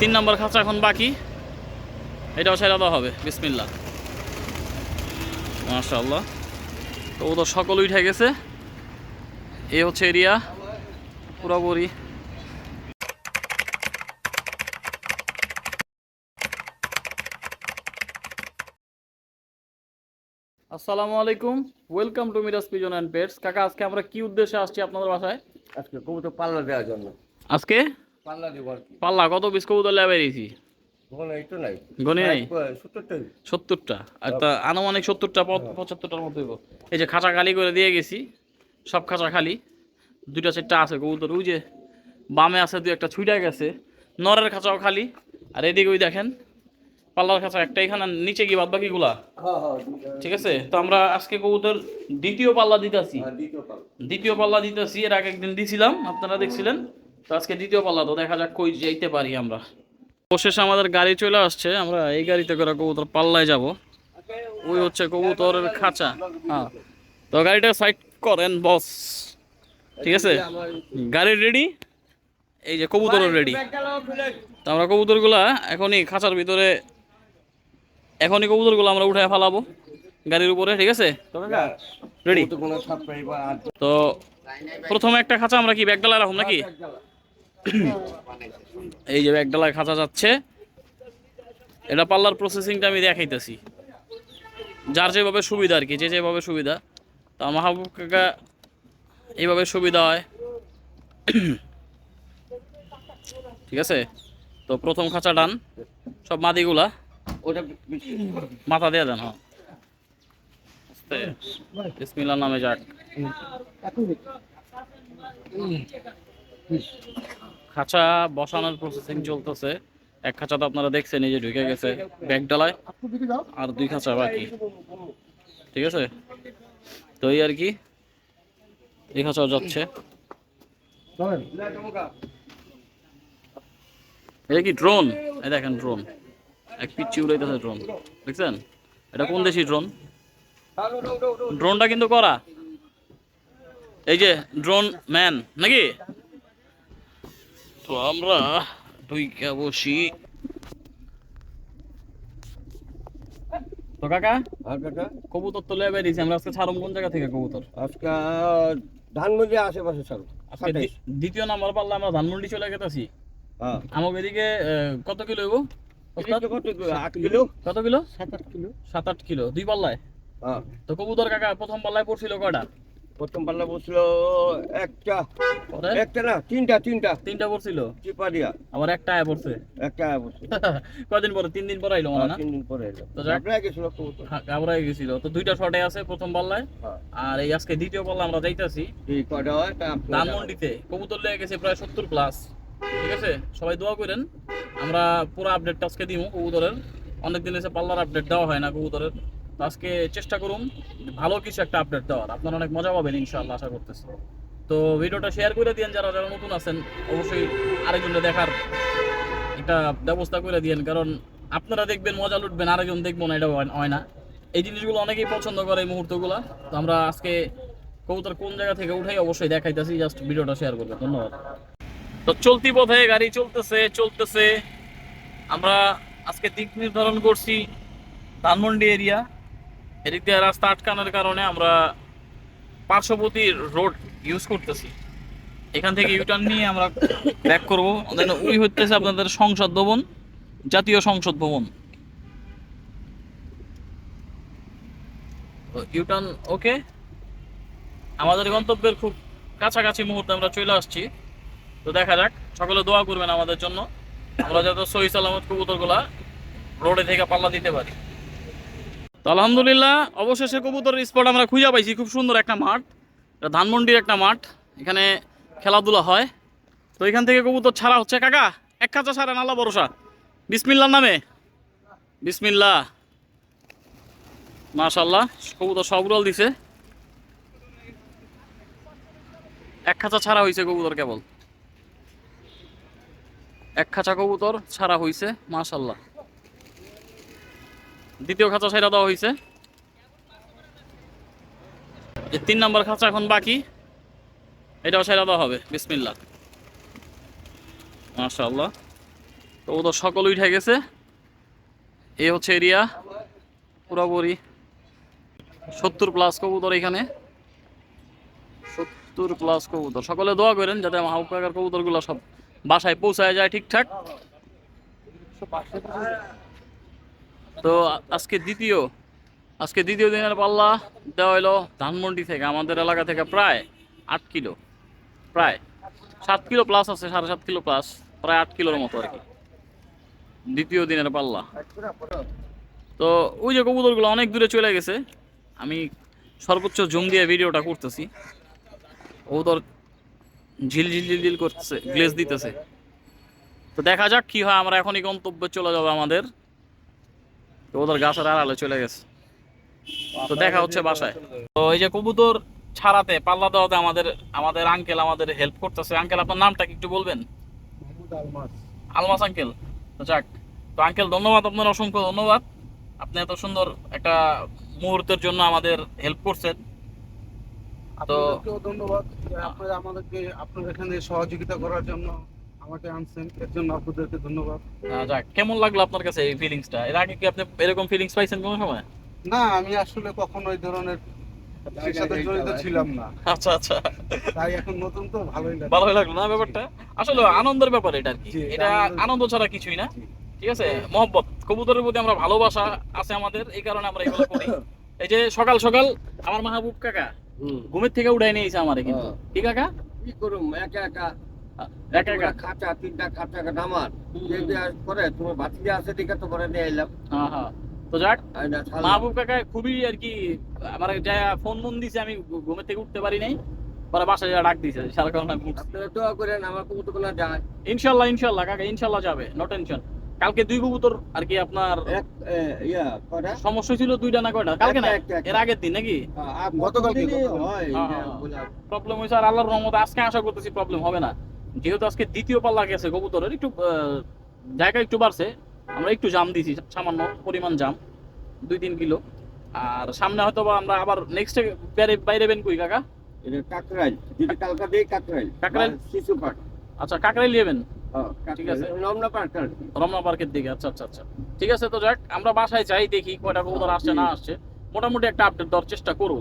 তিন নম্বর খাঁচা এখন বাকি। এটাও ছেড়ে দেওয়া হবে। বিসমিল্লা মাশাআল্লাহ। তো ও তো সকল উঠে গেছে। এ হচ্ছে এরিয়া। পুরোপুরি। আসসালামু আলাইকুম। Welcome to Miraj pigeon and pets কাকা আজকে আমরা কি উদ্দেশ্যে আসছি আপনাদের বাসায়? আজকে কবুতর পাল্লা দেওয়ার জন্য। আজকে? পাল্লা কত পিস কবুতর লেবে দিয়েছি ওখানে তো নাই। গনি নাই? সত্তরটাই সত্তরটা আর তা আনুমানিক সত্তরটা পঁচ- পঁচাত্তরটার মতো এই যে খাঁচা খালি করে দিয়ে গেছি সব খাঁচা খালি। দুইটা চারটা আছে কবুতর। ওই যে বামে আছে দুই একটা ছুইটা গেছে। নরের খাঁচাও খালি। আর এদিকে ওই দেখেন পাল্লার খাঁচা একটা এখানে নিচে গিয়ে বাদ বাকিগুলা হ্যাঁ হ্যাঁ ঠিক আছে? তো আমরা আজকে কবুতর দ্বিতীয় পাল্লা দিতেছি। হ্যাঁ, দ্বিতীয় পাল্লা। দ্বিতীয় পাল্লা দিতেছি এর আগে একদিন দিছিলাম আপনারা দেখছিলেন। তো আজকে দ্বিতীয় পাল্লা তো দেখা যাক কই যাইতে পারি আমরা। অবশেষে আমাদের গাড়ি চলে আসছে আমরা এই গাড়িতে করে কবুতর পাল্লায় যাব। ওই হচ্ছে কবুতরের খাঁচা। হ্যাঁ। তো গাড়িটা সাইড করেন বস। ঠিক আছে? গাড়ি রেডি এই যে কবুতরও রেডি তো আমরা কবুতরগুলা এখনই খাঁচার ভিতরে এখনই কবুতরগুলো আমরা উঠে ফেলাবো গাড়ির উপরে ঠিক আছে? রেডি কবুতর তো প্রথমে একটা খাঁচা আমরা কি ব্যাগডালা রাখুন নাকি? এই যে ব্যাগডালায় খাঁচা যাচ্ছে। এটা পাল্লার প্রসেসিংটা আমি দেখাইতেছি। যার যেভাবে সুবিধা আর কি যে যেভাবে সুবিধা। তা মাহবুব কাকা এইভাবে সুবিধা হয়। ঠিক আছে? তো প্রথম খাঁচা ডান। সব মাদিগুলা। ওটা মাথা দিয়ে দেন হ্যাঁ। নামে যাক। খাঁচা বসানোর প্রসেসিং চলতেছে। এক খাঁচা তো আপনারা দেখছেন, এই যে ঢুকে গেছে ব্যাগ ডালায় আর দুই খাঁচা বাকি। ঠিক আছে? তো এই আর কি, এই খাঁচাও যাচ্ছে। এটা কি ড্রোন এই দেখেন ড্রোন এক পিচ্ছি উড়াইতেছে ড্রোন দেখছেন? এটা কোন দেশি ড্রোন ড্রোনটা কিন্তু করা। এই যে ড্রোন ম্যান নাকি? তো আমরা ঢুইকা বসি। তো কাকা আর কাকা? কবুতর তো লেবে দিয়েছি আমরা আজকে ছাড়ম কোন জায়গা থেকে কবুতর? আজকে ধানমন্ডি আশেপাশে ছাড়ো আজকে দ্বিতীয় নাম্বার পারলে আমরা ধানমন্ডি চলে গেতেছি। হ্যাঁ। আমাকে এদিকে কত কিলো হইব কিলো। কত কিলো? সাত আট কিলো। সাত আট কিলো দুই পাল্লায়? হ্যাঁ। তো কবুতর কাকা প্রথম পাল্লায় পড়ছিল কয়টা? প্রথম পাল্লা বসছিল একটা। একটা না তিনটা তিনটা। তিনটা পড়ছিল? চিপা দিয়া। আবার একটা আয় পড়ছে? একটা বসছিল কয়দিন পরে? তিন দিন পরে আইলো না? তিন দিন পরে তো। আপনারা গেছিল হ্যাঁ, গেছিল। তো দুইটা শটে আছে প্রথম পাল্লায়। হ্যাঁ। আর এই আজকে দ্বিতীয় পাল্লা আমরা যাইতাছি। কয়টা হয়? ধানমন্ডিতে কবুতর লেগে গেছে প্রায় সত্তর প্লাস ঠিক আছে? সবাই দোয়া করেন। আমরা পুরো আপডেটটা আজকে দিব কবুতরের। অনেক দিন এসে পাল্লার আপডেট দেওয়া হয় না কবুতরের। আজকে চেষ্টা করুন ভালো কিছু একটা আপডেট দেওয়ার। আপনারা অনেক মজা পাবেন ইনশাআল্লাহ, আশা করতেছি। তো ভিডিওটা শেয়ার করে দিয়েন যারা যারা নতুন আছেন, অবশ্যই আরেকজনে দেখার একটা ব্যবস্থা করে দিয়েন। কারণ আপনারা দেখবেন, মজা লুটবেন, আরেকজন দেখব না, এটা হয় না এই জিনিসগুলো অনেকেই পছন্দ করে এই মুহূর্তগুলো। তো আমরা আজকে কবুতর কোন জায়গা থেকে উঠাই অবশ্যই দেখাইতেছি জাস্ট ভিডিওটা শেয়ার করবে। ধন্যবাদ। তো চলতি পথে গাড়ি চলতেছে চলতেছে। আমরা আজকে দিক নির্ধারণ করছি ধানমন্ডি এরিয়া এদিক দিয়ে রাস্তা আটকানোর কারণে আমরা পার্শ্ববর্তী রোড ইউজ করতেছি। এখান থেকে ইউটার্ন নিয়ে আমরা ব্যাক করব। দেন ওই হচ্ছে আপনাদের সংসদ ভবন, জাতীয় সংসদ ভবন। ইউটার্ন ওকে আমাদের গন্তব্যের খুব কাছাকাছি মুহূর্তে আমরা চলে আসছি। তো দেখা যাক, সকলে দোয়া করবেন আমাদের জন্য। আমরা যাতে সহি সালামত কবুতরগুলা রোডে থেকে পাল্লা দিতে পারি। তো আলহামদুলিল্লাহ, অবশেষে কবুতরের স্পট আমরা খুঁজে পাইছি। খুব সুন্দর একটা মাঠ, এটা ধানমন্ডির একটা মাঠ, এখানে খেলাধুলা হয়। তো এখান থেকে কবুতর ছাড়া হচ্ছে কাকা, এক খাঁচা ছাড়া নালা ভরসা। বিসমিল্লার নামে? বিসমিল্লা মাশাল্লাহ কবুতর সব উড়াল দিছে। এক খাঁচা ছাড়া হয়েছে কবুতর কেবল। এক খাঁচা কবুতর ছাড়া হয়েছে মাশাল্লাহ দ্বিতীয় খাঁচা ছাড়া দেওয়া হয়েছে তিন নম্বর খাঁচা এখন বাকি। এটাও ছাড়া দেওয়া হবে, বিসমিল্লাহ। মাশাল্লাহ কবুতর সকল উঠে গেছে। এই হচ্ছে এরিয়া পুরোপুরি সত্তর প্লাস কবুতর এখানে। সত্তর প্লাস কবুতর। সকলে দোয়া করেন যাতে মাহবুকার কবুতরগুলো সব বাসায় পৌঁছায় যায় ঠিকঠাক। তো আজকে দ্বিতীয় আজকে দ্বিতীয় দিনের পাল্লা দেওয়া হলো ধানমন্ডি থেকে, আমাদের এলাকা থেকে প্রায় আট কিলো, প্রায় সাত কিলো প্লাস আছে, সাড়ে সাত কিলো প্লাস প্রায় আট কিলোর মতো আর কি। দ্বিতীয় দিনের পাল্লা। তো ওই যে কবুতরগুলো অনেক দূরে চলে গেছে, আমি সর্বোচ্চ জুম দিয়ে ভিডিওটা করতেছি। কবুতর ঝিল ঝিল ঝিল ঝিল করতেছে গ্লেজ দিতেছে। তো দেখা যাক কি হয়, আমরা এখনই গন্তব্যে চলে যাব আমাদের। তো ওদের গাছের আড়ালে চলে গেছে। তো দেখা হচ্ছে বাসায়। তো এই যে কবুতর ছাড়াতে পাল্লা দেওয়াতে আমাদের আমাদের আঙ্কেল আমাদের হেল্প করতেছে। আঙ্কেল আপনার নামটা কি একটু বলবেন? আলমাস। আঙ্কেল তো যাক তো আঙ্কেল ধন্যবাদ আপনার অসংখ্য ধন্যবাদ। আপনি এত সুন্দর একটা মুহূর্তের জন্য আমাদের হেল্প করছেন। তো ধন্যবাদ আমাদেরকে আপনার এখানে সহযোগিতা করার জন্য আমাকে আনছেন এর জন্য আপনাদেরকে ধন্যবাদ। যাক কেমন লাগল আপনার কাছে এই ফিলিংসটা এর আগে কি আপনি এরকম ফিলিংস পাইছেন কোনো সময়? না আমি আসলে কখনো এই ধরনের সাথে জড়িত ছিলাম না। আচ্ছা আচ্ছা। তাই এখন নতুন তো ভালোই লাগে ভালোই লাগল না ব্যাপারটা? আসলে আনন্দের ব্যাপার এটা আর কি। এটা আনন্দ ছাড়া কিছুই না। ঠিক আছে? মহব্বত। কবুতরের প্রতি আমরা ভালোবাসা আছে আমাদের এই কারণে আমরা এগুলো করি। এই যে সকাল সকাল আমার মাহবুব কাকা ঘুমের থেকে উঠাই নিয়েছে আমারে কিন্তু। হ্যাঁ। ঠিক কাকা? কি করুম একা একা। খাঁচা তিনটা খাঁচা আমার যে যে করে তোমার ভাতিজা আছে দেখে তো করে নিয়ে এলাম। হ্যাঁ হ্যাঁ। তো যাক আর না ছাড়লাম। মাহবুব কাকা খুবই আর কি আমার যা ফোন মন দিছে আমি ঘুমের থেকে উঠতে পারি নাই। পরে বাসায় ডাক দিছে সারা কারণে আমি উঠছি। আপনারা দোয়া করেন আমার কবুতরগুলো যায়। ইনশাল্লাহ ইনশাল্লাহ কাকা ইনশাল্লাহ যাবে নো টেনশন কালকে দুই কবুতর আর কি আপনার সমস্যা ছিল দুইটা না কয়টা? কালকে না। এর আগের দিন নাকি? গতকাল। হয় হ্যাঁ, হ্যাঁ, হ্যাঁ। প্রবলেম হয়েছে আর আল্লাহর রহমতে আজকে আশা করতেছি প্রবলেম হবে না। যেহেতু আজকে দ্বিতীয় পাল্লা গেছে কবুতরের একটু জায়গা একটু বাড়ছে। আমরা একটু জাম দিছি সামান্য পরিমাণ জাম দুই তিন কিলো। আর সামনে হয়তো বা আমরা আবার নেক্সট বাইরে বাইরে বেন কই কাকা? এটা কাকরাইল যদি কালকা দেই কাকরাইল কাকরাইল? শিশু পার্ক। আচ্ছা কাকরাই লিয়েবেন হ্যাঁ, ঠিক আছে। রমনা পার্ক রমনা পার্কের দিকে আচ্ছা আচ্ছা আচ্ছা। ঠিক আছে তো যাক আমরা বাসায় যাই দেখি কয়টা কবুতর আসছে না আসছে। মোটামুটি একটা আপডেট দেওয়ার চেষ্টা করব।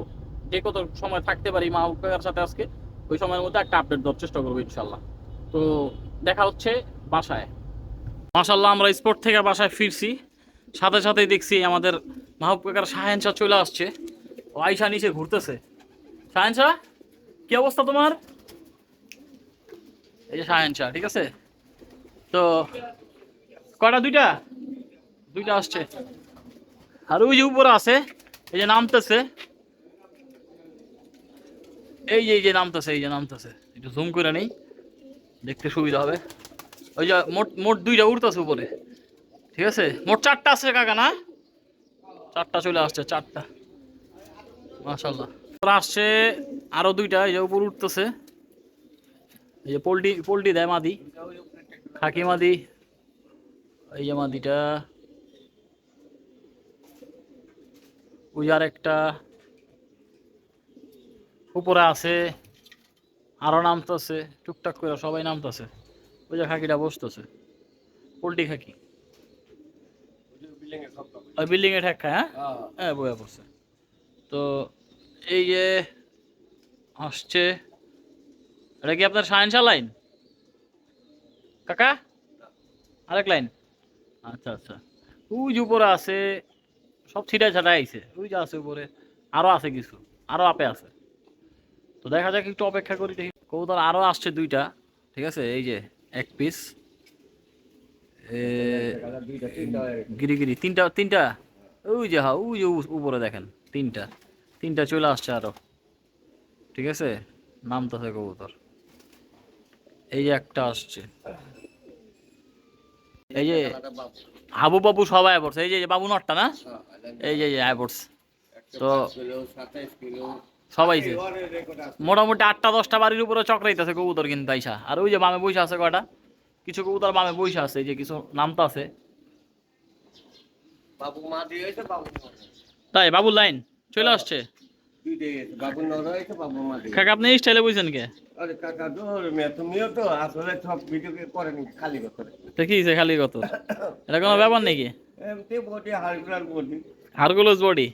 যে কত সময় থাকতে পারি মা কাকার সাথে আজকে ওই সময়ের মধ্যে একটা আপডেট দেওয়ার চেষ্টা করব ইনশাল্লাহ তো দেখা হচ্ছে বাসায়। মাশাল্লাহ আমরা স্পোর্ট থেকে বাসায় ফিরছি। সাথে সাথেই দেখছি আমাদের মাহবুব কাকার শাহেন শাহ চলে আসছে। ও আইসা নিচে ঘুরতেছে। শাহেন শাহ, কি অবস্থা তোমার? এই যে শাহেন শাহ, ঠিক আছে? তো কটা দুইটা? দুইটা আসছে। আর ওই যে উপরে আছে, এই যে নামতেছে। এই যে এই যে নামতেছে, এই যে নামতেছে। একটু জুম করে নেই। দেখতে সুবিধা হবে। ওই যে মোট মোট দুইটা উঠতেছে উপরে। ঠিক আছে? মোট চারটা আছে কাকা, না? চারটা চলে আসছে, চারটা। মাশাল্লাহ আসছে আরও দুইটা, এই যে উপর উঠতেছে। এই যে পোল্ট্রি পোল্ট্রি দেয় মাদি। খাকি মাদি। এই যে মাদিটা। আর একটা উপরে আছে আরও নামতেছে টুকটাক করে সবাই নামতেছে। ওই যে খাকিটা বসতেছে। পোল্ট্রি খাকি। ওই বিল্ডিং এ ঠেক খায় হ্যাঁ। হ্যাঁ বয়ে পড়ছে। তো এই যে আসছে এটা কি আপনার সায়েন্সা লাইন? কাকা? আরেক লাইন। আচ্ছা আচ্ছা। ওই যে উপরে আছে সব ছিটা ছাটা আইছে। ওই যে আছে উপরে। আরও আছে কিছু। আরও আপে আছে। তো দেখা যাক, একটু অপেক্ষা করি দেখি। কবুতর আরও আসছে দুইটা, ঠিক আছে? এই যে এক পিস। গিরি গিরি, তিনটা তিনটা? ওই যে হ্যাঁ ওই যে উপরে দেখেন, তিনটা। তিনটা চলে আসছে আরও, ঠিক আছে? নামতেছে কবুতর। এই যে একটা আসছে। এই যে হাবু বাবু সবাই পড়ছে। এই যে বাবু নটটা না? এই যে আয় পড়ছে। তো। সবাই। মোটামুটি আটটা দশটা বাড়ির উপরে চক্রাইতেছে কবুতর কিন্তু আইসা। আর ওই যে বামে বইসা আছে কয়টা? কিছু কবুতর বামে বইসা আছে এই যে কিছু নামতা আছে। তাই বাবুর লাইন চলে আসছে। কাকা আপনি স্টাইলে বুঝছেন কে? খালি কত? এটা কোনো ব্যাপার নাকি? বডি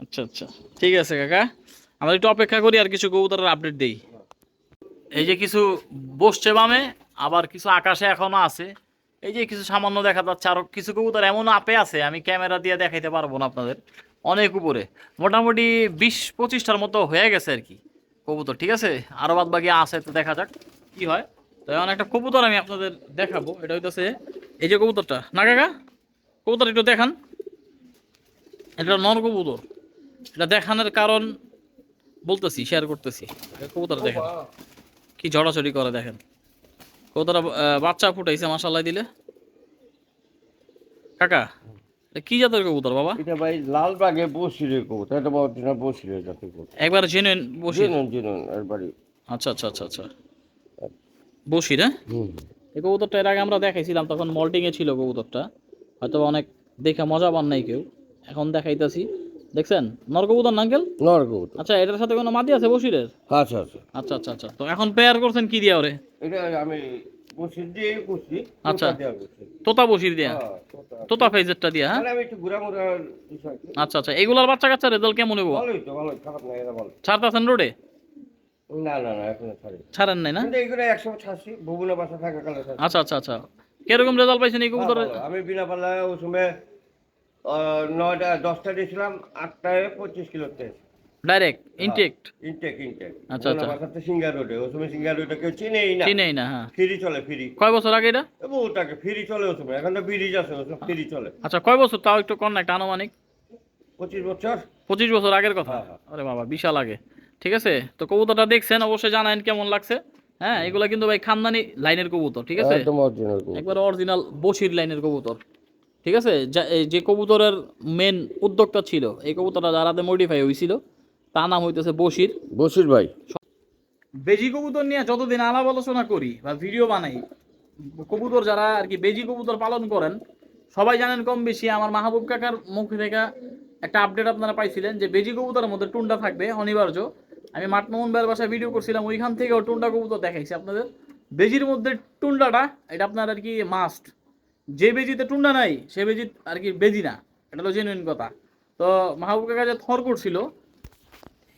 আচ্ছা আচ্ছা। ঠিক আছে কাকা। আমরা একটু অপেক্ষা করি আর কিছু কবুতরের আপডেট দেই। এই যে কিছু বসছে বামে, আবার কিছু আকাশে এখনও আছে। এই যে কিছু সামান্য দেখা যাচ্ছে, আর কিছু কবুতর এমন আপে আছে, আমি ক্যামেরা দিয়ে দেখাইতে পারব না আপনাদের। অনেক উপরে। মোটামুটি বিশ পঁচিশটার মতো হয়ে গেছে আর কি কবুতর, ঠিক আছে? আরও বাদ বাকি আছে তো দেখা যাক কি হয়। তো এমন একটা কবুতর আমি আপনাদের দেখাবো, এটা হইতেছে এই যে কবুতরটা। না কাকা? কবুতর একটু দেখান। এটা নর কবুতর। এটা দেখানোর কারণ বলতেছি শেয়ার করতেছি। কবুতর দেখেন। কি ঝড়াঝড়ি করে দেখেন। কবুতর বাচ্চা ফুটাইছে মাসাল্লাহ দিলে। কাকা কি জাতের কবুতর বাবা? এটা ভাই লাল বাগে বসিরে কবুতর। এটা অরিজিনাল বসিরে জাতের কবুতর। একবার জেনুইন বসি জিনুন এর বাড়ি আচ্ছা আচ্ছা আচ্ছা আচ্ছা। বসি না হুম এই কবুতরটা এর আগে আমরা দেখাইছিলাম তখন মল্টিং এ ছিল কবুতরটা। হয়তো অনেক দেখে মজা পান নাই কেউ। এখন দেখাইতাছি। দেখছেন? নর কবুতর না আঙ্কেল? আচ্ছা এটার সাথে কোনো মাদি আছে বসিরের? আচ্ছা আচ্ছা। আচ্ছা আচ্ছা আচ্ছা। তো এখন পেয়ার করছেন কি দিয়া ওরে? এটা আমি বসির দিয়ে করছি আচ্ছা। তোতা বসির দিয়া? হ্যাঁ, তোতা। তোতা ফেজেরটা দিয়া হ্যাঁ? আমি একটু ঘুরা মুড়া বিষয় আচ্ছা আচ্ছা। এগুলার বাচ্চা কাচ্চা রেজাল্ট কেমন হইব? ভালোই তো ভালোই খারাপ না এরা ভালো। ছাড়তাছেন রোডে? না না না এখন ছাড়ি ছাড়েন নাই না? কিন্তু এগুলো একশো ছাড়ছি ভুবনে বাসা থাকা কালে আচ্ছা আচ্ছা আচ্ছা। কীরকম রেজাল্ট পাইছেন এই কবুতরের? আমি বিনা পাল্লায় ওই সময় নয়টা দশটা দিয়েছিলাম আটটায় পঁচিশ ডাইরেক্ট ইনটেক্ট ইনটেক ইনটেক আচ্ছা, আচ্ছা। বাসাতে সিঙ্গার রোডে ওই সময় সিঙ্গার রোডে কেউ চিনেই না। চিনেই না হ্যাঁ। ফ্রি চলে ফ্রি। কয় বছর আগে এটা? ওটাকে ফ্রি চলে ওই সময় এখন তো ব্রিজ আছে ওই ফ্রি চলে। আচ্ছা কয় বছর? তাও একটু কন একটা আনুমানিক। পঁচিশ বছর। পঁচিশ বছর আগের কথা? হ্যাঁ, হ্যাঁ। আরে বাবা বিশাল আগে। ঠিক আছে? তো কবুতরটা দেখছেন অবশ্যই জানান কেমন লাগছে। হ্যাঁ এগুলা কিন্তু ভাই খানদানি লাইনের কবুতর ঠিক আছে? একদম অরিজিনাল একবার অরিজিনাল বসির লাইনের কবুতর। ঠিক আছে? যা- এই যে কবুতরের মেন উদ্যোক্তা ছিল এই কবুতরটা যারাতে মডিফাই হয়েছিল তার নাম হইতেছে বসির বসির ভাই। বেজি কবুতর নিয়ে যতদিন আলাপ আলোচনা করি বা ভিডিও বানাই কবুতর যারা আর কি বেজি কবুতর পালন করেন সবাই জানেন কম বেশি আমার মাহবুব কাকার মুখ থেকে একটা আপডেট আপনারা পাইছিলেন যে বেজি কবুতরের মধ্যে টুন্ডা থাকবে অনিবার্য। আমি মাঠমোহন ভাইয়ের বাসায় ভিডিও করছিলাম ওইখান থেকেও টুন্ডা কবুতর দেখাইছি আপনাদের। বেজির মধ্যে টুন্ডাটা এটা আপনার আর কি মাস্ট যে বেজিতে টুন্ডা নাই, সে বেজি আর কি বেজি না, এটা হলো জেনুইন কথা। তো মাহবুব কাকা যে থর করছিল,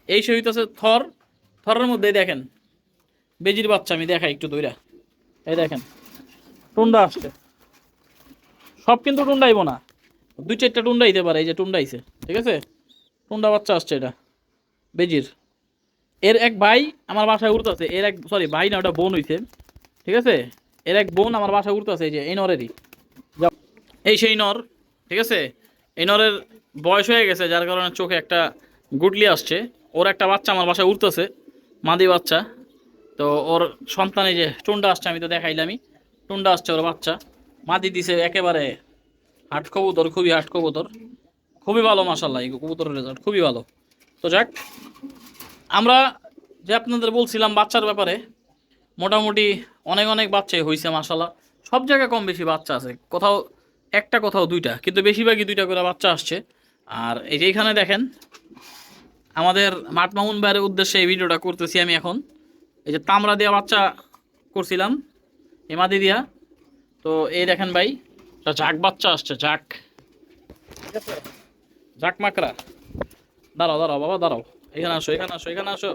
এই সহিত আছে থর, থরের মধ্যে দেখেন, বেজির বাচ্চা, আমি দেখাই একটু দইরা। এই দেখেন, টুন্ডা আসছে। সব কিন্তু টুন্ডাইব না। দুই চারটা টুন্ডা দিতে পারে, এই যে টুন্ডাইছে, ঠিক আছে? টুন্ডা বাচ্চা আসছে এটা, বেজির। এর এক ভাই আমার বাসায় উঠতেছে এর এক সরি ভাই না, ওটা বোন হইছে, ঠিক আছে? এর এক বোন আমার বাসায় উঠতেছে এই যে, এই নরেরই। এই সেই নর, ঠিক আছে? এই নরের বয়স হয়ে গেছে, যার কারণে চোখে একটা গুটলি আসছে। ওর একটা বাচ্চা আমার বাসায় উঠতেছে, মাদি বাচ্চা। তো ওর সন্তানে যে টুন্ডা আসছে, আমি তো দেখাইলামই। টুন্ডা আসছে ওর বাচ্চা। মাদি দিছে একেবারে হাট কবুতর, খুবই হাট কবুতর। খুবই ভালো মাসাল্লাহ এই কবুতরের রেজাল্ট খুবই ভালো। তো যাক, আমরা যে আপনাদের বলছিলাম বাচ্চার ব্যাপারে, মোটামুটি অনেক অনেক বাচ্চাই হয়েছে মাসাল্লাহ সব জায়গায় কম বেশি বাচ্চা আছে। কোথাও একটা কোথাও দুইটা, কিন্তু বেশিরভাগই দুইটা করে বাচ্চা আসছে। আর এই যে এখানে দেখেন, আমাদের মাঠ মামুন ভাইয়ের উদ্দেশ্যে এই ভিডিওটা করতেছি আমি এখন। এই যে তামরা দেওয়া বাচ্চা করছিলাম হেমাদি দিয়া। তো এই দেখেন ভাই জাক বাচ্চা আসছে আছে জাক মাকড়া। দাঁড়াও দাঁড়াও, বাবা, দাঁড়াও। এখানে আসো এখানে আসো এখানে আসো।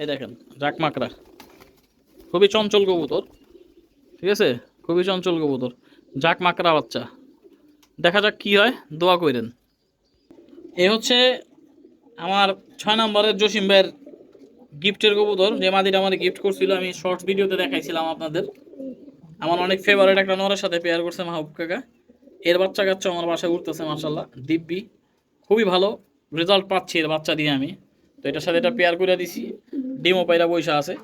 এই দেখেন জাক মাকড়া। খুবই চঞ্চল কবুতর, ঠিক আছে? খুবই চঞ্চল কবুতর জাক মাকড়া বাচ্চা। দেখা যাক কি হয়, দোয়া কইরেন। এ হচ্ছে আমার ছয় নম্বরের জসিম ভাইয়ের গিফটের কবুতর, যে মাদিটা আমার গিফট করছিল, আমি শর্ট ভিডিওতে দেখাইছিলাম আপনাদের। আমার অনেক ফেভারিট একটা নরের সাথে পেয়ার করছে মাহবুব কাকা। এর বাচ্চা কাচ্চা আমার বাসায় উঠতেছে মার্শাল্লাহ দিব্যি, খুবই ভালো রেজাল্ট পাচ্ছি এর বাচ্চা দিয়ে আমি। তো এটার সাথে এটা পেয়ার করে দিছি, ডিমও পাইরা বৈশা আছে।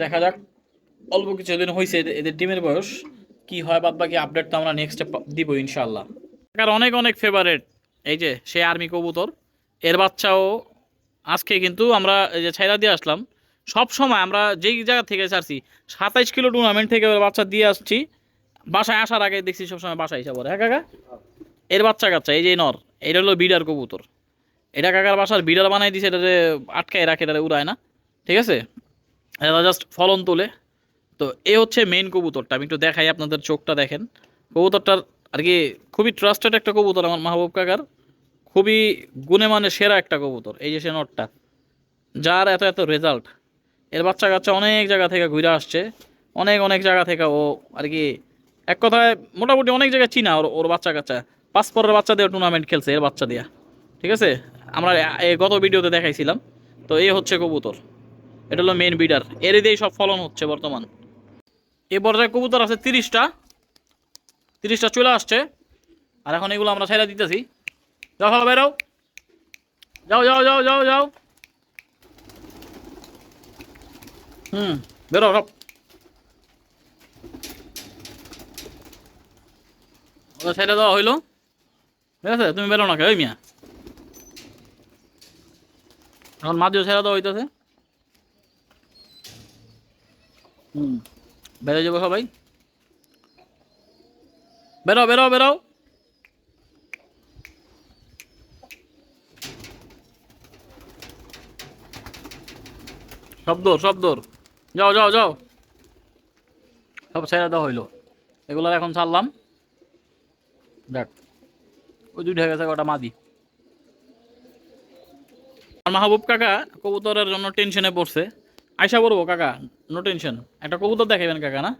দেখা যাক, অল্প কিছুদিন হয়েছে এদের ডিমের বয়স, কি হয় বাদ বাকি আপডেট তো আমরা নেক্সটে দিব ইনশাল্লাহ কাকার অনেক অনেক ফেভারেট এই যে, সে আর্মি কবুতর। এর বাচ্চাও আজকে কিন্তু আমরা এই যে ছাইরা দিয়ে আসলাম। সব সময় আমরা যেই জায়গা থেকে ছাড়ছি, সাতাইশ কিলো টুর্নামেন্ট থেকে বাচ্চা দিয়ে আসছি। বাসায় আসার আগে দেখছি সবসময় বাসায় পড়ে। হ্যাঁ কাকা? এর বাচ্চা কাচ্চা, এই যে নর, এটা হলো বিডার কবুতর। এটা কাকার বাসার বিড়াল বানাই দিছে এটাতে আটকায় রাখে এটাতে উড়ায় না। ঠিক আছে? এটা জাস্ট ফলন তোলে। তো এ হচ্ছে মেইন কবুতরটা, আমি একটু দেখাই আপনাদের চোখটা দেখেন। কবুতরটার আর কি খুবই ট্রাস্টেড একটা কবুতর আমার মাহবুব কাকার। খুবই গুণে মানে সেরা একটা কবুতর, এই যে সে নটটা। যার এত এত রেজাল্ট এর বাচ্চা কাচ্চা অনেক জায়গা থেকে ঘুরে আসছে, অনেক অনেক জায়গা থেকে ও আর কি এক কথায় মোটামুটি অনেক জায়গায় চিনা ওর ওর বাচ্চা কাচ্চা। পাসপোর্টের বাচ্চা দিয়ে টুর্নামেন্ট খেলছে এর বাচ্চা দিয়া। ঠিক আছে? আমরা গত ভিডিওতে দেখাইছিলাম। তো এই হচ্ছে কবুতর। এটা হলো মেন বিডার এর দিয়েই সব ফলন হচ্ছে বর্তমান। এ পর্যায়ে কবুতর আছে তিরিশটা। তিরিশটা চলে আসছে। আর এখন এগুলো আমরা ছেড়ে দিতেছি। যাও ভালো বেরো। যাও যাও যাও যাও যাও। হুম, বেরো, সব। ওটা ছেড়ে দেওয়া হইল। ঠিক আছে, তুমি বেরো না কে ওই মিয়া। এখন মাঝেও ছেড়ে দেওয়া হইতেছে। হুম বেরো যাব সবাই। বেরো বেরো বেরো সব দোর সব শব্দ যাও যাও যাও সব ছেড়ে দেওয়া হইল। এগুলার এখন ছাড়লাম। দেখ। ওই দুইটা গেছে ওটা মাদি। আর মাহবুব কাকা কবুতরের জন্য টেনশনে পড়ছে। আয়সা পড়ব কাকা নো টেনশন একটা কবুতর দেখাবেন কাকা, না?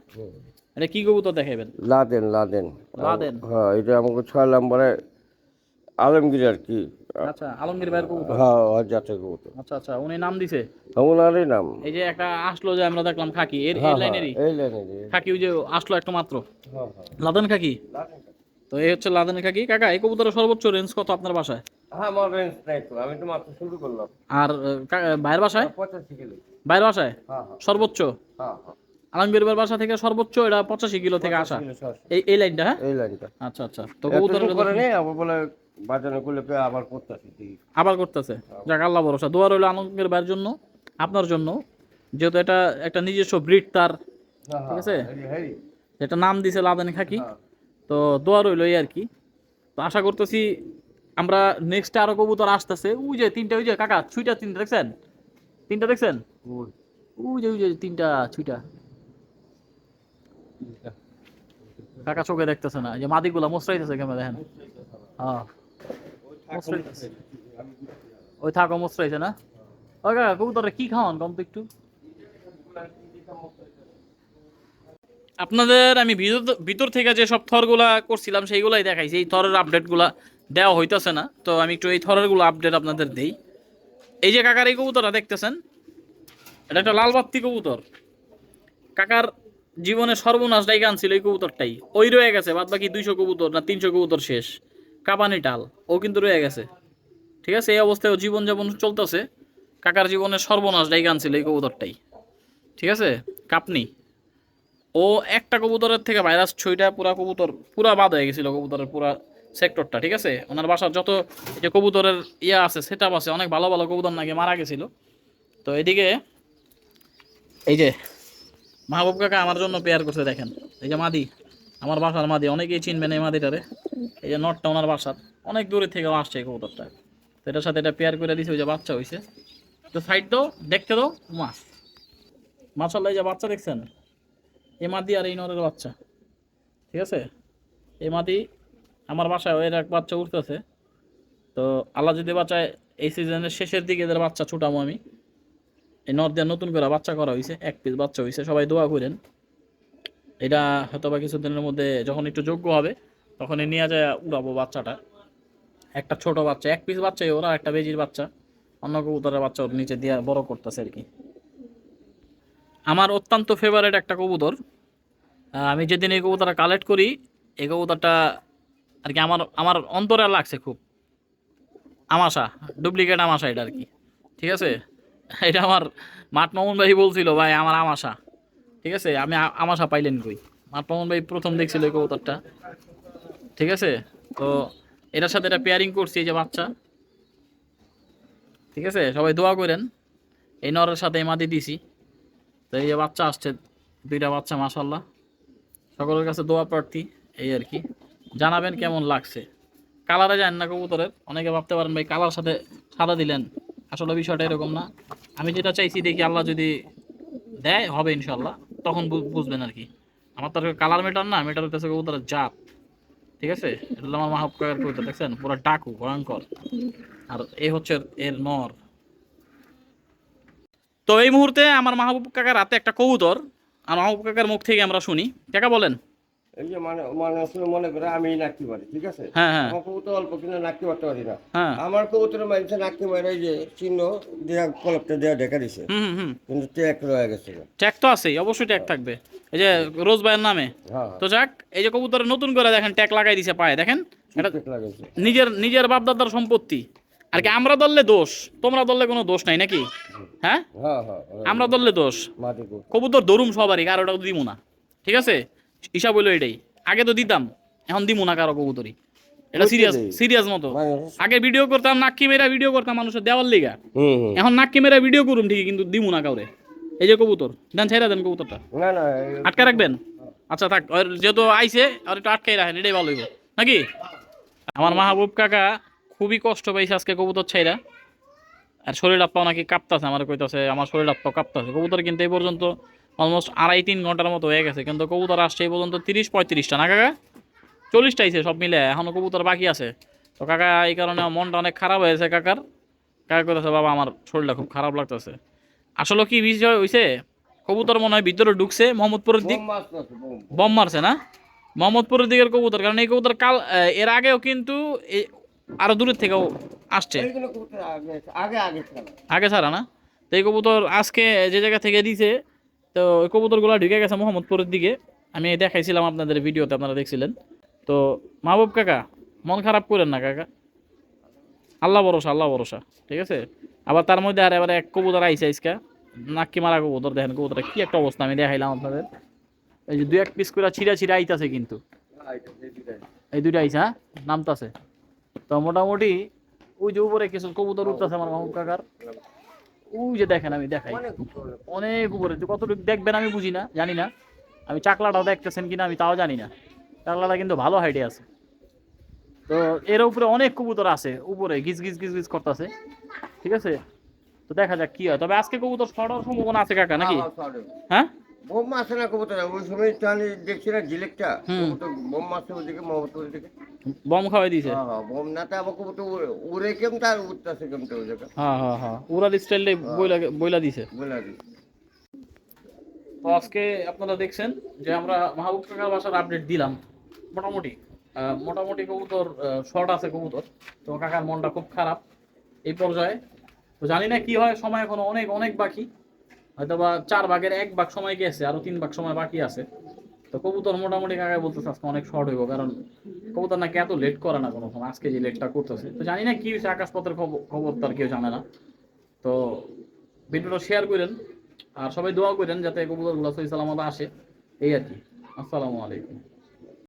এটা কি কবুতর দেখাবেন লাদেন লাদেন। লাদেন। হ্যাঁ এটা আমাকে ছয় নম্বরে আলমগীর আর কি। আচ্ছা আলমগীর ভাইয়ের কবুতর? হ্যাঁ জাতের কবুতর। আচ্ছা আচ্ছা উনি নাম দিছে? ওনারই নাম। এই যে একটা আসলো যে আমরা দেখলাম খাকি এর এই হ্যাঁ, হ্যাঁ, লাইনেরই? এই লাইনেরই। খাকি ওই যে আসলো একটা মাত্র। হ্যাঁ হ্যাঁ। লাদেন খাকি। তো এই হচ্ছে লাদেন খাকি। কাকা এই কবুতরের সর্বোচ্চ রেঞ্জ কত আপনার বাসায়? হ্যাঁ আমার রেঞ্জ নাই তো আমি তো মাত্র শুরু করলাম। আর ভাইয়ের বাসায়? পঁচাশি কিলো ভাইয়ের বাসায়? হ্যাঁ হ্যাঁ। সর্বোচ্চ? হ্যাঁ হ্যাঁ। আলমগীর ভাইয়ের বাসা থেকে সর্বোচ্চ এটা পঁচাশি কিলো থেকে আসা। এই এই লাইনটা হ্যাঁ? এই লাইনটা। আচ্ছা আচ্ছা। তো এতটুকু করে আবার বলে বাজানো করলে আবার করতেছি আবার করতেছে। যাক আল্লাহ ভরসা। দোয়া রইল আলমগীর ভাইয়ের জন্য আপনার জন্য। যেহেতু এটা একটা নিজস্ব ব্রিড তার ঠিক আছে? যেটা নাম দিছে লাদেন খাকি। তো দোয়া রইল এই আর কি। তো আশা করতেছি আমরা নেক্সট আরও কবুতর আসতেছে। ওই যে তিনটা ওই যে কাকা ছুইটা তিনটা দেখছেন? তিনটা দেখছেন? ওই যে ওই যে তিনটা ছুইটা। কাকা চোখে দেখতেছে না। যে কেমন দেখেন। হ্যাঁ। ওই থাকো না? কাকা কবুতরে কি খাওয়ান? কম তো একটু। আপনাদের আমি ভিতর থেকে যে সব থরগুলা করছিলাম, সেইগুলাই দেখাইছি। এই থরের আপডেটগুলা দেওয়া হইতেছে না। তো আমি একটু এই থরেরগুলো আপডেট আপনাদের দেই। এই যে কাকার এই কবুতরটা দেখতেছেন? এটা একটা লাল বাত্তি কবুতর। কাকার জীবনে সর্বনাশ ডাইকে আনছিল এই কবুতরটাই। ওই রয়ে গেছে বাদ বাকি দুইশো কবুতর না তিনশো কবুতর শেষ। কাপানি টাল ও কিন্তু রয়ে গেছে। ঠিক আছে, এই অবস্থায় জীবনযাপন চলতেছে। কাকার জীবনে সর্বনাশ ডাইকে আনছিল এই কবুতরটাই। ঠিক আছে, কাপনি। ও একটা কবুতরের থেকে ভাইরাস ছয়টা পুরা কবুতর, পুরা বাদ হয়ে গেছিল কবুতরের পুরা সেক্টরটা ঠিক আছে? ওনার বাসার যত যে কবুতরের ইয়ে আছে সেট আছে, অনেক ভালো ভালো কবুতর নাকি মারা গেছিল। তো এদিকে, এই যে মাহবুব কাকা আমার জন্য পেয়ার করছে দেখেন। এই যে মাদি, আমার বাসার মাদি, অনেকেই চিনবেন এই মাদিটারে। এই যে নটটা ওনার বাসার, অনেক দূরে থেকে আসছে এই কবুতরটা। তো এটার সাথে এটা পেয়ার করে দিছে, ওই যে বাচ্চা হয়েছে তো সাইড দাও, দেখতে দাও, মাছ। মাছাল্লাহ এই যে বাচ্চা দেখছেন? এই মাদি আর এই নরের বাচ্চা। ঠিক আছে? এই মাদি আমার বাসায় এর এক বাচ্চা উঠতেছে। তো আল্লাহ যদি বাচ্চায় এই সিজনের শেষের দিকে এদের বাচ্চা ছুটামো আমি। এই নর নতুন করে বাচ্চা করা হয়েছে এক পিস বাচ্চা হয়েছে সবাই দোয়া করেন। এটা হয়তো বা কিছুদিনের মধ্যে যখন একটু যোগ্য হবে, তখনই নিয়ে যায় উড়াবো বাচ্চাটা। একটা ছোট বাচ্চা, এক পিস বাচ্চাই ওরা একটা বেজির বাচ্চা। অন্য কবুতরের বাচ্চা ওর নিচে দিয়ে বড় করতেছে আর কি। আমার অত্যন্ত ফেভারিট একটা কবুতর। আমি যেদিন এই কবুতরটা কালেক্ট করি, এই কবুতরটা আর কি আমার আমার অন্তরে লাগছে খুব। আমাশা ডুপ্লিকেট আমাশা এটা আর কি। ঠিক আছে? এটা আমার মাঠ মামুন ভাই বলছিল, ভাই, আমার আমাশা। ঠিক আছে? আমি আমাশা পাইলেন কই? মাঠ মামুন ভাই প্রথম দেখছিল এই কবুতরটা। ঠিক আছে? তো এটার সাথে এটা পেয়ারিং করছি এই যে বাচ্চা। ঠিক আছে? সবাই দোয়া করেন। এই নরের সাথে এই মাদি দিছি। তো এই যে বাচ্চা আসছে, দুইটা বাচ্চা মাসাল্লাহ সকলের কাছে দোয়া প্রার্থী, এই আর কি। জানাবেন কেমন লাগছে। কালারে যান না কবুতরের। অনেকে ভাবতে পারেন ভাই, কালার সাথে সাদা দিলেন। আসলে বিষয়টা এরকম না। আমি যেটা চাইছি দেখি আল্লাহ যদি দেয়, হবে ইনশাল্লাহ তখন বুঝবেন আর কি। আমার তো কালার মেটার না মেটার হইতেছে কবুতরের জাত। ঠিক আছে? এটা আমার মাহবুব কাকার কবুতর দেখছেন? পুরো ডাকু, ভয়ঙ্কর। আর এ হচ্ছে এর নর। তো এই মুহূর্তে আমার মাহবুব কাকার হাতে একটা কবুতর। আর মাহবুব কাকার মুখ থেকে আমরা শুনি। কাকা, বলেন। এই যে মানে মানুষ মনে করে আমি নাকি পারি ঠিক আছে? আমার কবুতর অল্প কিন্তু নাকি পারতে পারি না। আমার কবুতরের মাঝে নাকি মারে যে চিহ্ন দেয়া কলপটা দেওয়া দেখা দিছে। হুম হুম হুম। কিন্তু ট্যাগ রয়ে গেছে। ট্যাগ তো আছেই অবশ্যই ট্যাগ থাকবে। এই যে রোজ ভাইয়ের নামে। হ্যাঁ। তো যাক এই যে কবুতর নতুন করে দেখেন ট্যাগ লাগাই দিছে পায়ে দেখেন? এটা নিজের নিজের বাপদাদার সম্পত্তি। আর কি আমরা দললে দোষ তোমরা দললে কোনো দোষ নাই নাকি? হ্যাঁ? হ্যাঁ হ্যাঁ। আমরা দললে দোষ। কবুতর। ধরুম সবারই কারোটা দিব না। ঠিক আছে? হিসাব হইল এটাই। আগে তো দিতাম এখন দিব না কারও কবুতরই। এটা সিরিয়াস সিরিয়াস মতো। আগে ভিডিও করতাম নাক্কি মেরা ভিডিও করতাম মানুষের দেওয়ার লিগা। এখন নাক্কি মেরা ভিডিও করুম ঠিকই কিন্তু দিব না কাউরে। এই যে কবুতর দেন ছেড়ে দেন কবুতরটা। না না আটকে রাখবেন? আচ্ছা থাক ওর যেহেতু আইছে আর একটু আটকাই রাখেন এটাই ভালো হইব। নাকি? আমার মাহবুব কাকা খুবই কষ্ট পাইছে আজকে কবুতর ছাইরা। আর শরীর আপ্পাও নাকি কাঁপতাছে আমার কইতাছে আমার শরীর আপ্পাও কাঁপতাছে। কবুতর কিন্তু এই পর্যন্ত অলমোস্ট আড়াই তিন ঘণ্টার মতো হয়ে গেছে। কিন্তু কবুতর আসছে এই পর্যন্ত তিরিশ পঁয়ত্রিশটা না কাকা? চল্লিশটা আইছে সব মিলে এখনও কবুতর বাকি আছে। তো কাকা এই কারণে মনটা অনেক খারাপ হয়েছে কাকার। কাকা করেছে বাবা আমার শরীরটা খুব খারাপ লাগতেছে। আসলে কি বিষয় হইছে? কবুতর মনে হয় ভিতরে ঢুকছে মোহাম্মদপুরের দিক বোম মারছে না? মোহাম্মদপুরের দিকের কবুতর কারণ এই কবুতর কাল এর আগেও কিন্তু আরও দূরের থেকেও আসছে। আগে আগে আগে ছিল আগে ছাড়া না? তো এই কবুতর আজকে যে জায়গা থেকে দিছে তো ওই কবুতরগুলো ঢুকে গেছে মোহাম্মদপুরের দিকে। আমি দেখাইছিলাম আপনাদের ভিডিওতে, আপনারা দেখছিলেন। তো মাহবুব কাকা, মন খারাপ করেন না কাকা? আল্লাহ ভরসা আল্লাহ ভরসা, ঠিক আছে? আবার তার মধ্যে আর এবারে এক কবুতর আইসে আইসকা নাক্কি মারা কবুতর, দেখেন কবুতর কি একটা অবস্থা, আমি দেখাইলাম আপনাদের। এই যে দু এক পিস করে ছিঁড়া ছিঁড়া আইতাছে কিন্তু। এই দুইটা আইসা হ্যাঁ? নামতাছে। তো মোটামুটি ওই যে উপরে কিছু কবুতর উঠতেছে আমার মাহবুব কাকার। ওই যে দেখেন আমি দেখাই। অনেক উপরে। কতটুকু দেখবেন আমি বুঝি না জানি না। আমি চাকলাটাও দেখতেছেন কিনা আমি তাও জানি না। চাকলাটা কিন্তু ভালো হাইটে আছে। তো এর উপরে অনেক কবুতর আছে উপরে গিজ গিজ গিজ গিজ করতেছে। ঠিক আছে? তো দেখা যাক কি হয়। তবে আজকে কবুতর ছড়ার সম্ভাবনা আছে কাকা নাকি? হ্যাঁ, বোম আছে না কবুতর। ওই সময় তো আমি দেখছি না কবুতর বোম আছে ওদিকে মোহাম্মদপুর দিকে বম খাওয়াই দিয়েছে? হ্যাঁ হ্যাঁ বোম না তো আবার কবুতর উড়ে- কেম তার উঠতেছে ওই জায়গা। হ্যাঁ হ্যাঁ হ্যাঁ। স্টাইলে বইলা বইলা দিছে বলে দিই তো আজকে আপনারা দেখছেন যে আমরা মাহবুব কাকার বাসার আপডেট দিলাম। মোটামুটি মোটামুটি কবুতর শর্ট আছে কবুতর। তো কাকার মনটা খুব খারাপ এই পর্যায়ে। তো জানি না কি হয় সময় এখনও অনেক অনেক বাকি। হয়তো বা চার ভাগের এক ভাগ সময় গেছে, আরও তিন ভাগ সময় বাকি আছে। তো কবুতর মোটামুটি কাকায় বলতেছে আজকে অনেক শর্ট হইব, কারণ কবুতর নাকি এত লেট করে না কোনো সময়, আজকে যে লেটটা করতেছে। তো জানি না কি হয়েছে, আকাশপথের খবর খবর তার কেউ জানে না। তো ভিডিওটা শেয়ার করেন, আর সবাই দোয়া করেন যাতে কবুতরগুলো সহি সালামত আসে, এই আর কি। আসসালামু আলাইকুম।